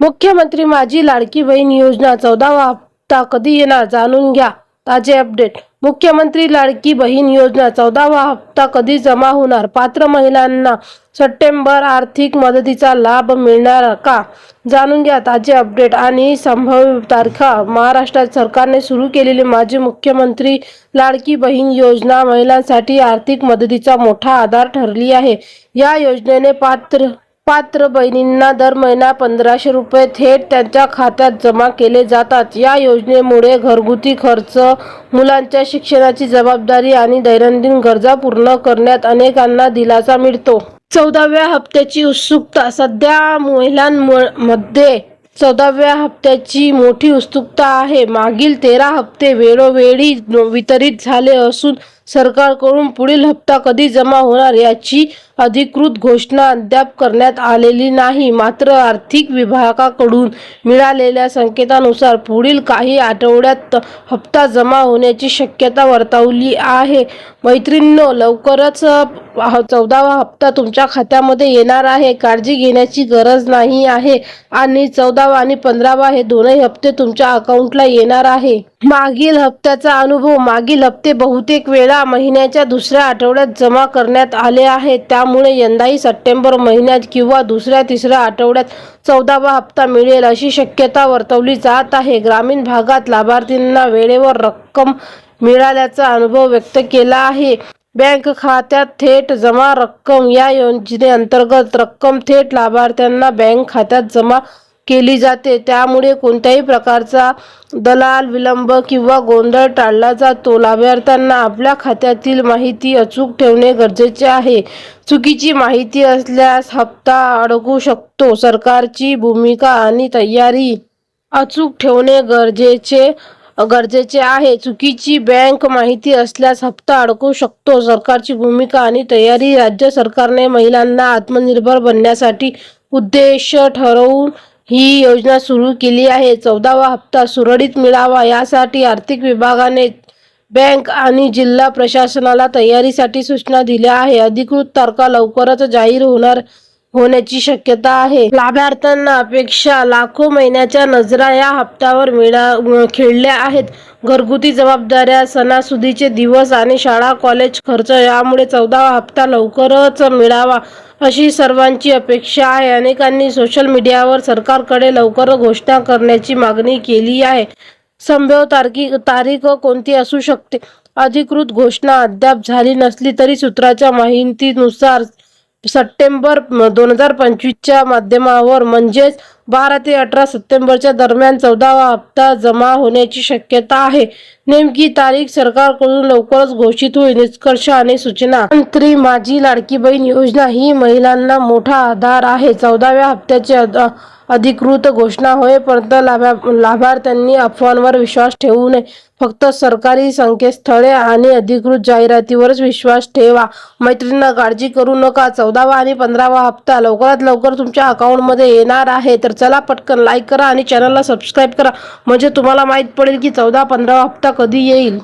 मुख्यमंत्री माझी लाडकी बहीण योजना चौदावा हप्ता कधी येणार जाणून घ्या. ताजे अपडेट. मुख्यमंत्री लाडकी बहीण योजना चौदावा हप्ता कधी जमा होणार? पात्र महिलांना सप्टेंबर आर्थिक मदतीचा लाभ मिळणार का? जाणून घ्या ताजे अपडेट. आणि संभाव्य तारखा. महाराष्ट्र सरकारने सुरू केलेली माजी मुख्यमंत्री लाडकी बहीण योजना महिलांसाठी आर्थिक मदतीचा मोठा आधार ठरली आहे. या योजनेने पात्र पात्र बहिणींना दर महिना पंधराशे रुपये थेट त्यांच्या खात्यात जमा केले जातात. या योजनेमुळे घरगुती खर्च मुलांच्या शिक्षणाची जबाबदारी आणि दैनंदिन गरजा पूर्ण करण्यात अनेकांना दिलासा मिळतो. चौदाव्या हप्त्याची उत्सुकता सध्या महिलांमध्ये चौदाव्या हप्त्याची मोठी उत्सुकता आहे. मागील तेरा हप्ते वेळोवेळी वितरित झाले असून सरकारकडून पुढील हप्ता कधी जमा होणार याची अधिकृत घोषणा अद्याप करण्यात आलेली नाही. मात्र आर्थिक विभागाकडून मिळालेल्या संकेतानुसार पुढील काही आठवड्यात हप्ता जमा होण्याची शक्यता वर्तवली आहे. मैत्रिणींनो लवकरच चौदावा हप्ता तुमच्या खात्यामध्ये येणार आहे. काळजी घेण्याची गरज नाही आहे आणि चौदावा आणि पंधरावा हे दोनही हप्ते तुमच्या अकाउंटला येणार आहे. मागील हप्त्याचा अनुभव मागील हप्ते बहुतेक वेळा महिन्याच्या दुसऱ्या आठवड्यात जमा करण्यात आले आहेत. त्यामुळे यंदाही सप्टेंबर महिन्यात किंवा दुसऱ्या तिसऱ्या आठवड्यात चौदावा हप्ता मिळेल अशी शक्यता वर्तवली जात आहे. ग्रामीण भागात लाभार्थींना वेळेवर रक्कम मिळाल्याचा अनुभव व्यक्त केला आहे. बँक खात्यात थेट जमा रक्कम या योजनेअंतर्गत रक्कम थेट लाभार्थ्यांना बँक खात्यात जमा केली जाते. त्यामुळे कोणत्याही प्रकारचा दलाल विलंब किंवा गोंधळ टाळला जातो. लाभार्थ्यांना आपल्या खात्यातील माहिती अचूक ठेवणे गरजेचे आहे. चुकीची माहिती असल्यास हप्ता अडकू शकतो. सरकारची भूमिका आणि तयारी अचूक ठेवणे गरजेचे गरजेचे आहे. चुकीची बँक माहिती असल्यास हप्ता अडकू शकतो. सरकारची भूमिका आणि तयारी राज्य सरकारने महिलांना आत्मनिर्भर बनण्यासाठी उद्देश ठरवून ही योजना सुरू केली आहे. चौदावा हप्ता सुरळीत मिळावा यासाठी आर्थिक विभागाने बँक आणि जिल्हा प्रशासनाला तयारीसाठी सूचना दिल्या आहे. अधिकृत तारखा लवकरच जाहीर होणार होण्याची शक्यता आहे. लाभार्थ्यांना अपेक्षा लाखो महिन्याच्या नजरा या हप्त्यावर मिळा खेळल्या आहेत. घरगुती जबाबदाऱ्या सणासुदीचे दिवस आणि शाळा कॉलेज खर्च यामुळे चौदावा हप्ता लवकरच मिळावा अशी सर्वांची अपेक्षा आहे. अनेकांनी सोशल मीडियावर सरकारकडे लवकर घोषणा करण्याची मागणी केली आहे. संभव तारखी तारीख कोणती असू शकते? अधिकृत घोषणा अद्याप झाली नसली तरी सूत्राच्या माहितीनुसार सप्टेंबर दोन हजार पंचवीसच्या माध्यमावर म्हणजेच बारा ते अठरा सप्टेंबरच्या दरम्यान चौदावा हप्ता जमा होण्याची शक्यता आहे. नेमकी तारीख सरकारकडून लवकरच घोषित होईल निष्कर्ष आणि सूचना. मंत्री माझी लाडकी बहीण योजना ही महिलांना मोठा आधार आहे. चौदाव्या हप्त्याची अधिकृत घोषणा होईपर्यंत लाभा लाभार्थ्यांनी अफवांवर विश्वास ठेवू नये. फक्त सरकारी संकेतस्थळे आणि अधिकृत जाहिरातीवरच विश्वास ठेवा. मैत्रिणींना काळजी करू नका. चौदावा आणि पंधरावा हप्ता लवकरात लवकर तुमच्या अकाउंटमध्ये येणार आहे. तर चला पटकन लाईक करा आणि चॅनलला सबस्क्राईब करा. म्हणजे तुम्हाला माहीत पडेल की चौदा पंधरावा हप्ता कधी येईल.